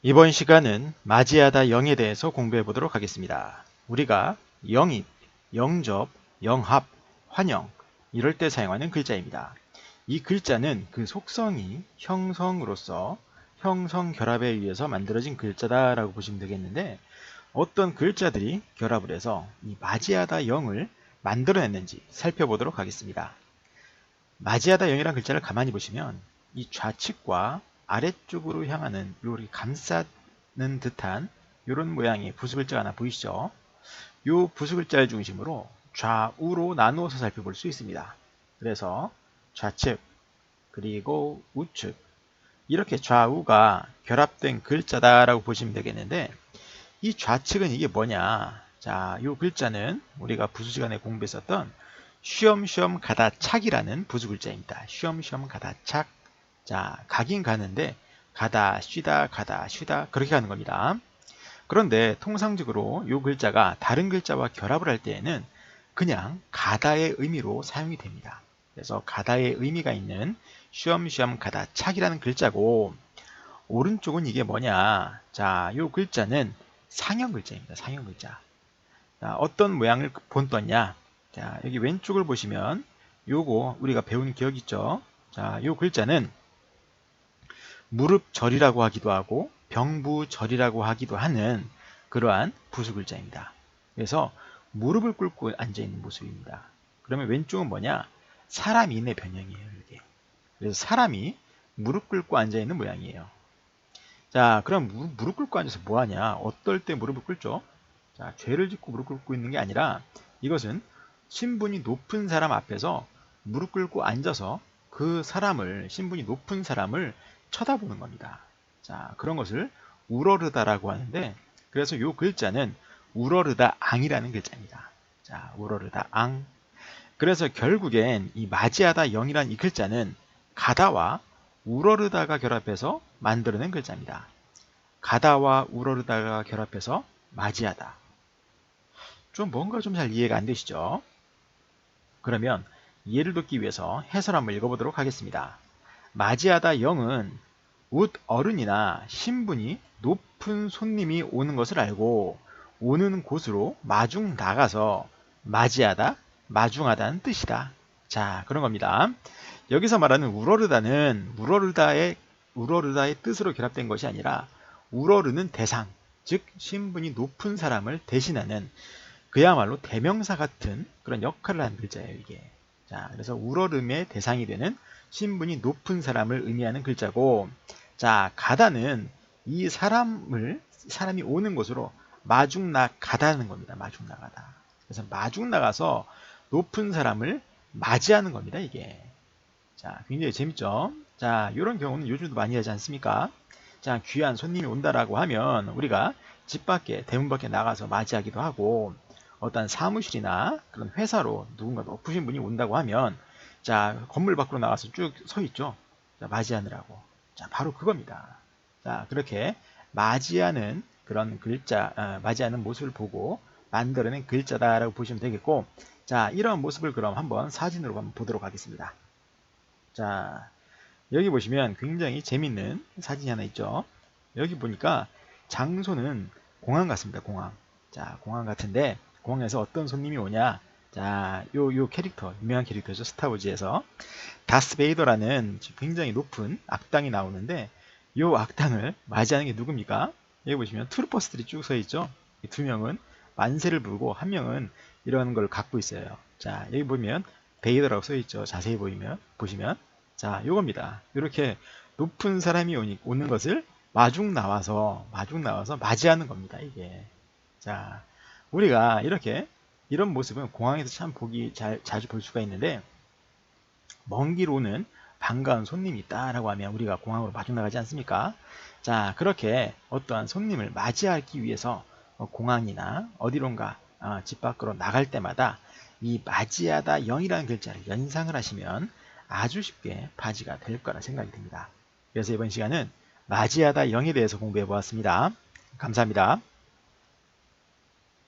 이번 시간은 맞이하다 영에 대해서 공부해 보도록 하겠습니다. 우리가 영입, 영접, 영합, 환영 이럴 때 사용하는 글자입니다. 이 글자는 그 속성이 형성으로서 형성 결합에 의해서 만들어진 글자다라고 보시면 되겠는데 어떤 글자들이 결합을 해서 이 맞이하다 영을 만들어냈는지 살펴보도록 하겠습니다. 맞이하다 영이라는 글자를 가만히 보시면 이 좌측과 아래쪽으로 향하는 요렇게 감싸는 듯한 이런 모양의 부수글자가 하나 보이시죠? 요 부수글자를 중심으로 좌우로 나누어서 살펴볼 수 있습니다. 그래서 좌측 그리고 우측 이렇게 좌우가 결합된 글자다라고 보시면 되겠는데 이 좌측은 이게 뭐냐 자, 요 글자는 우리가 부수 시간에 공부했었던 쉬엄쉬엄 가다 착이라는 부수 글자입니다. 쉬엄쉬엄 가다 착. 자, 가긴 가는데 가다 쉬다 가다 쉬다 그렇게 가는 겁니다. 그런데 통상적으로 요 글자가 다른 글자와 결합을 할 때에는 그냥 가다의 의미로 사용이 됩니다. 그래서 가다의 의미가 있는 쉬엄쉬엄 가다 착이라는 글자고 오른쪽은 이게 뭐냐 자, 요 글자는 상형 글자입니다. 상형 글자. 자, 어떤 모양을 본떴냐 자, 여기 왼쪽을 보시면 요거 우리가 배운 기억 있죠? 자, 요 글자는 무릎절이라고 하기도 하고 병부절이라고 하기도 하는 그러한 부수 글자입니다. 그래서 무릎을 꿇고 앉아 있는 모습입니다. 그러면 왼쪽은 뭐냐? 사람인의 변형이에요. 이게. 그래서 사람이 무릎 꿇고 앉아 있는 모양이에요. 자, 그럼 무릎, 무릎 꿇고 앉아서 뭐 하냐? 어떨 때 무릎을 꿇죠? 자, 죄를 짓고 무릎 꿇고 있는 게 아니라 이것은 신분이 높은 사람 앞에서 무릎 꿇고 앉아서 그 사람을 신분이 높은 사람을 쳐다보는 겁니다. 자, 그런 것을 우러르다라고 하는데 그래서 이 글자는 우러르다 앙이라는 글자입니다. 자, 우러르다 앙. 그래서 결국엔 이 맞이하다 영이란 이 글자는 가다와 우러르다가 결합해서 만들어낸 글자입니다. 가다와 우러르다가 결합해서 맞이하다. 좀 뭔가 좀 잘 이해가 안 되시죠? 그러면 이해를 돕기 위해서 해설 한번 읽어보도록 하겠습니다. 맞이하다 영은 옷 어른이나 신분이 높은 손님이 오는 것을 알고 오는 곳으로 마중 나가서 맞이하다, 마중하다는 뜻이다. 자, 그런 겁니다. 여기서 말하는 우러르다는 우러르다의 우러르다의 뜻으로 결합된 것이 아니라 우러르는 대상, 즉 신분이 높은 사람을 대신하는 그야말로 대명사 같은 그런 역할을 하는 글자예요, 이게. 자, 그래서 우러름의 대상이 되는 신분이 높은 사람을 의미하는 글자고, 자, 가다는 이 사람을, 사람이 오는 곳으로 마중 나가다는 겁니다. 마중 나가다. 그래서 마중 나가서 높은 사람을 맞이하는 겁니다, 이게. 자, 굉장히 재밌죠? 자, 이런 경우는 요즘도 많이 하지 않습니까? 자, 귀한 손님이 온다라고 하면 우리가 집 밖에, 대문 밖에 나가서 맞이하기도 하고, 어떤 사무실이나 그런 회사로 누군가 높으신 분이 온다고 하면 자 건물 밖으로 나와서 쭉 서 있죠. 자, 맞이하느라고. 자 바로 그겁니다. 자 그렇게 맞이하는 그런 글자, 어, 맞이하는 모습을 보고 만들어낸 글자다라고 보시면 되겠고 자 이런 모습을 그럼 한번 사진으로 한번 보도록 하겠습니다. 자 여기 보시면 굉장히 재밌는 사진이 하나 있죠. 여기 보니까 장소는 공항 같습니다. 공항. 자 공항 같은데 공항에서 어떤 손님이 오냐 자, 요, 요 캐릭터, 유명한 캐릭터죠. 스타워즈에서. 다스베이더라는 굉장히 높은 악당이 나오는데, 요 악당을 맞이하는 게 누굽니까? 여기 보시면 트루퍼스들이 쭉 서 있죠. 이 두 명은 만세를 부르고, 한 명은 이런 걸 갖고 있어요. 자, 여기 보면 베이더라고 써 있죠. 자세히 보이면, 보시면. 자, 요겁니다. 이렇게 높은 사람이 오니, 오는 것을 마중 나와서, 마중 나와서 맞이하는 겁니다. 이게. 자, 우리가 이렇게 이런 모습은 공항에서 참 보기 잘, 자주 볼 수가 있는데 먼 길 오는 반가운 손님이 있다라고 하면 우리가 공항으로 마중 나가지 않습니까? 자 그렇게 어떠한 손님을 맞이하기 위해서 어, 공항이나 어디론가 어, 집 밖으로 나갈 때마다 이 맞이하다 영이라는 글자를 연상을 하시면 아주 쉽게 바지가 될 거라 생각이 듭니다. 그래서 이번 시간은 맞이하다 영에 대해서 공부해 보았습니다. 감사합니다.